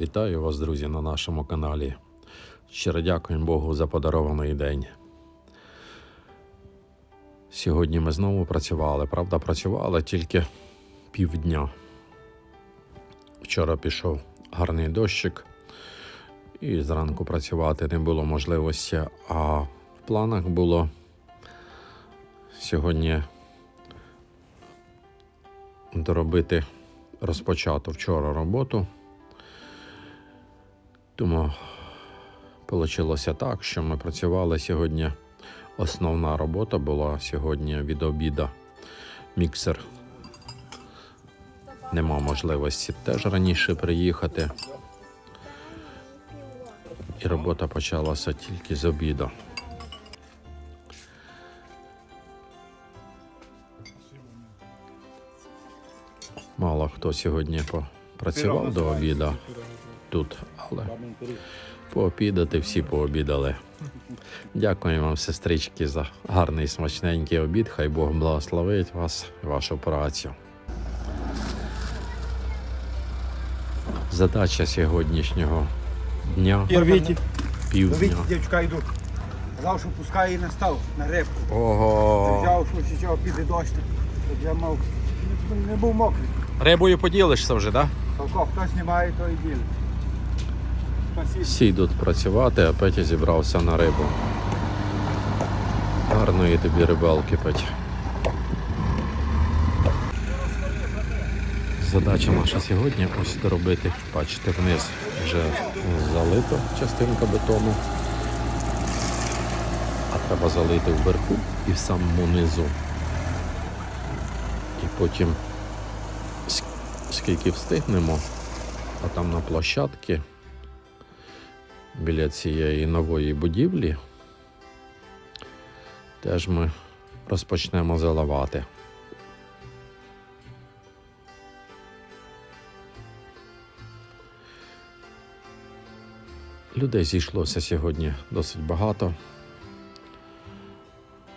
Вітаю вас, друзі, на нашому каналі. Щиро дякуємо Богу за подарований день. Сьогодні ми знову працювали. Правда, працювали тільки півдня. Вчора пішов гарний дощик, і зранку працювати не було можливості. А в планах було сьогодні доробити розпочату вчора роботу. Тому вийшло так, що ми працювали сьогодні. Основна робота була сьогодні від обіда. Міксер. Нема можливості теж раніше приїхати. І робота почалася тільки з обіду. Мало хто сьогодні попрацював до обіду тут, але пообідати всі пообідали. Дякую вам, сестрички, за гарний смачненький обід. Хай Бог благословить вас і вашу працю. Задача сьогоднішнього дня півдня. дівчинка йду. Казав, що пускає і не став на рибку. Ого. Взяв, що ще піде дощ, щоб я мав. Не був мокрий. Рибою поділишся вже, так? Толко, хто знімає, то і ділить. Всі йдуть працювати, а Петя зібрався на рибу. Гарної тобі рибалки, Петя. Задача наша сьогодні ось доробити, бачите, вниз вже залито частинка бетону. А треба залити вверху і в самому низу. І потім скільки встигнемо, а там на площадці біля цієї нової будівлі теж ми розпочнемо заливати. Людей зійшлося сьогодні досить багато.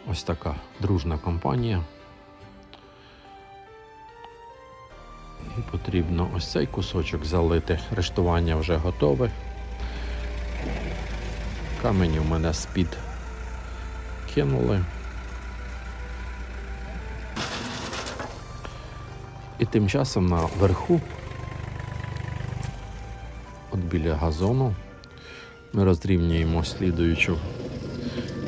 Ось така дружна компанія. І потрібно ось цей кусочок залити. Рештування вже готове. Камені в мене з-під кинули. І тим часом наверху, от біля газону, ми розрівнюємо слідуючу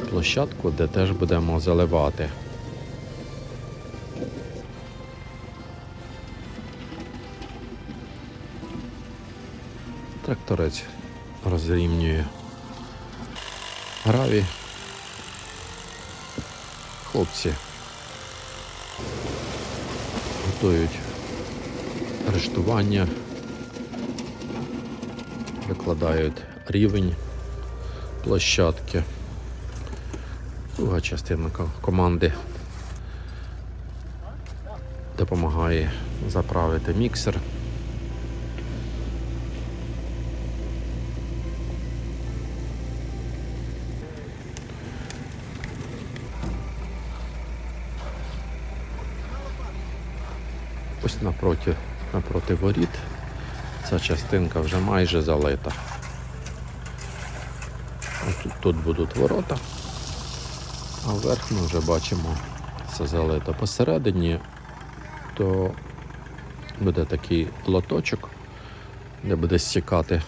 площадку, де теж будемо заливати. Тракторець розрівнює граві. Хлопці готують арештування, викладають рівень площадки. Друга частина команди допомагає заправити міксер. Ось напроти, напроти воріт ця частинка вже майже залита. Тут, тут будуть ворота, а вверх ми вже бачимо це залито. Посередині то буде такий лоточок, де буде стікати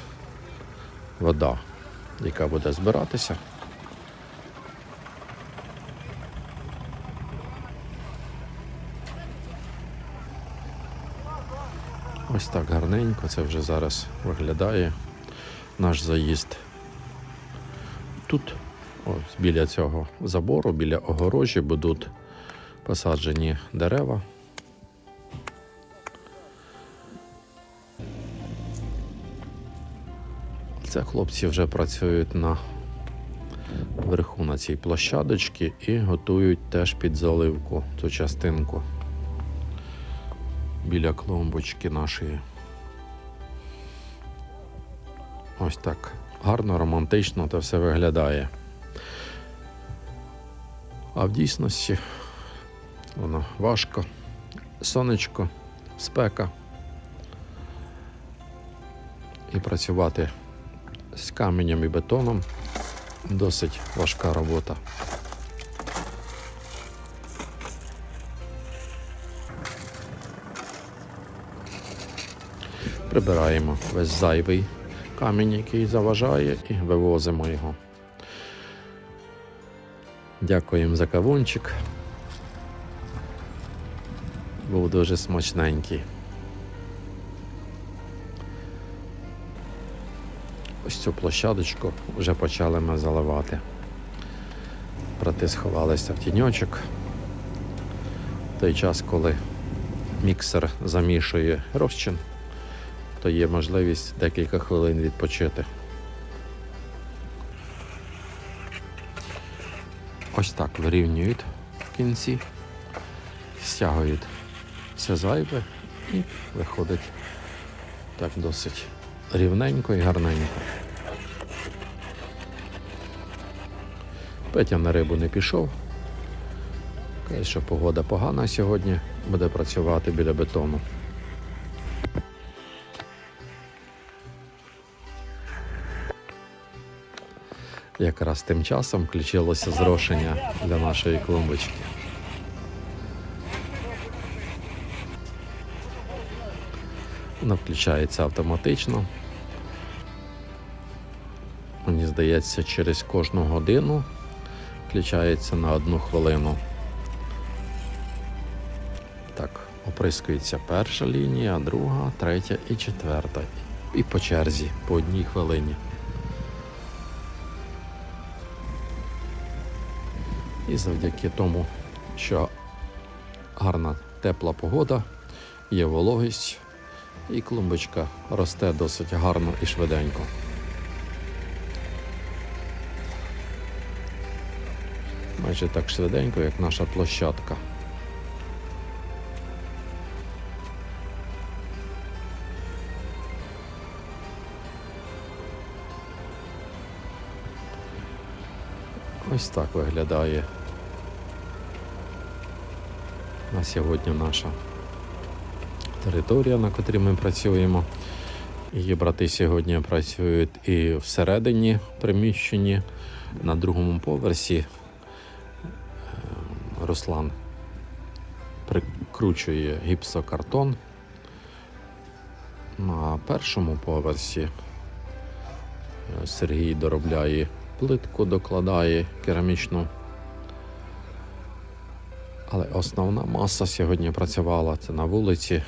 вода, яка буде збиратися. Ось так гарненько це вже зараз виглядає наш заїзд. Тут, ось біля цього забору, біля огорожі будуть посаджені дерева. Це хлопці вже працюють на верху на цій площадочці і готують теж під заливку цю частинку біля клумбочки нашої. Ось так гарно, романтично це все виглядає. А в дійсності воно важко, сонечко, спека. І працювати з каменем і бетоном досить важка робота. Прибираємо весь зайвий камінь, який заважає, і вивозимо його. Дякуємо за кавунчик. Був дуже смачненький. Ось цю площадочку вже почали ми заливати. Брати сховалися в тіньочок. В той час, коли міксер замішує розчин, то є можливість декілька хвилин відпочити. Ось так вирівнюють в кінці, стягують все зайве і виходить так досить рівненько і гарненько. Петя на рибу не пішов. Каже, що погода погана сьогодні, буде працювати біля бетону. Якраз тим часом включилося зрошення для нашої клумбочки. Воно включається автоматично. Мені здається, через кожну годину включається на одну хвилину. Так, оприскується перша лінія, друга, третя і четверта. І по черзі, по одній хвилині. І завдяки тому, що гарна тепла погода, є вологість, і клумбочка росте досить гарно і швиденько. Майже так швиденько, як наша площадка. Ось так виглядає на сьогодні наша територія, на котрій ми працюємо. Її брати сьогодні працюють і всередині приміщенні, на другому поверсі. Е, Руслан прикручує гіпсокартон. На першому поверсі е, Сергій доробляє плитку, докладає керамічну. Але основна маса сьогодні працювала це на вулиці,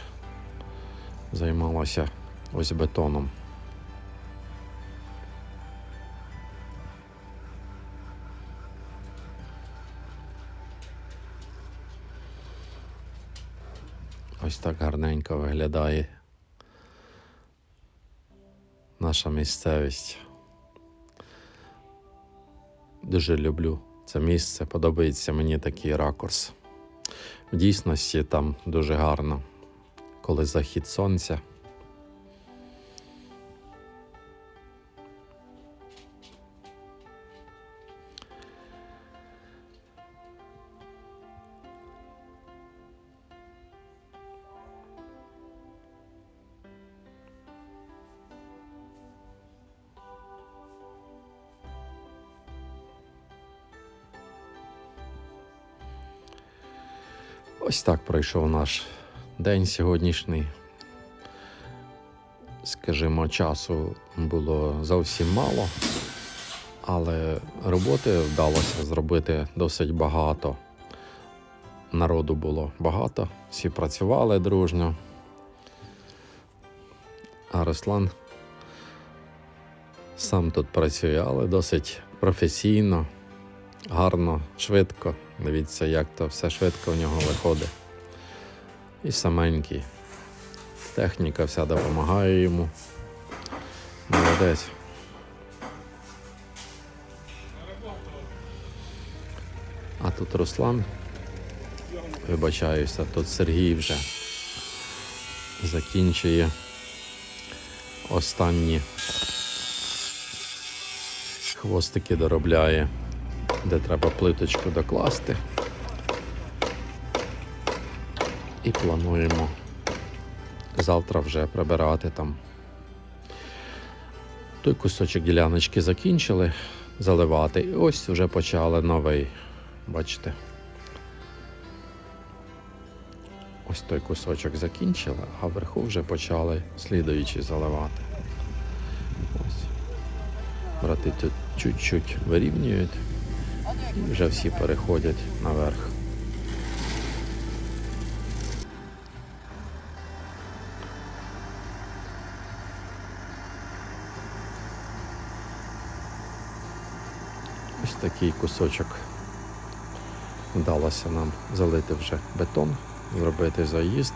займалася ось бетоном. Ось так гарненько виглядає наша місцевість. Дуже люблю це місце, подобається мені такий ракурс. В дійсності там дуже гарно, коли захід сонця. Ось так пройшов наш день сьогоднішній. Скажімо, часу було зовсім мало, але роботи вдалося зробити досить багато. Народу було багато, всі працювали дружньо. А Руслан сам тут працює, але досить професійно, гарно, швидко. Дивіться, як то все швидко в нього виходить. І саменький. Техніка вся допомагає йому. Молодець. А тут Руслан. Вибачаюся, тут Сергій вже закінчує останні хвостики доробляє, де треба плиточку докласти. І плануємо завтра вже прибирати там. Той кусочок діляночки закінчили заливати. І ось вже почали новий. Бачите? Ось той кусочок закінчили, а вверху вже почали слідуючий заливати. Ось. Брати тут чуть-чуть вирівнюють і вже всі переходять наверх. Ось такий кусочок вдалося нам залити вже бетон, зробити заїзд.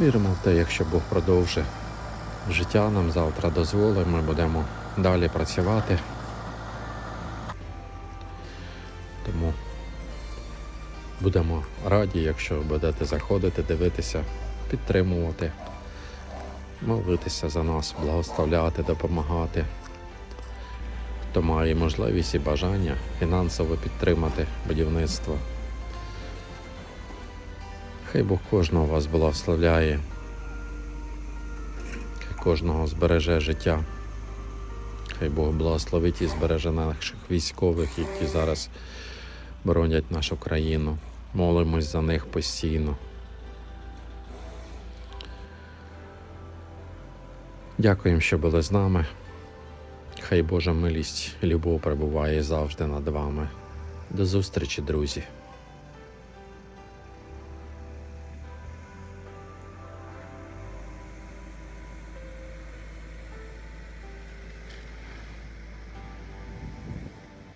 Віримо в те, якщо Бог продовжить життя нам завтра дозволить, ми будемо далі працювати. Тому будемо раді, якщо будете заходити, дивитися, підтримувати, молитися за нас, благословляти, допомагати. Хто має можливість і бажання фінансово підтримати будівництво. Хай Бог кожного вас благословляє, хай кожного збереже життя. Хай Бог благословить і збереже наших військових, які зараз боронять нашу країну. Молимось за них постійно. Дякуємо, що були з нами. Хай Божа милість і любов перебуває завжди над вами. До зустрічі, друзі!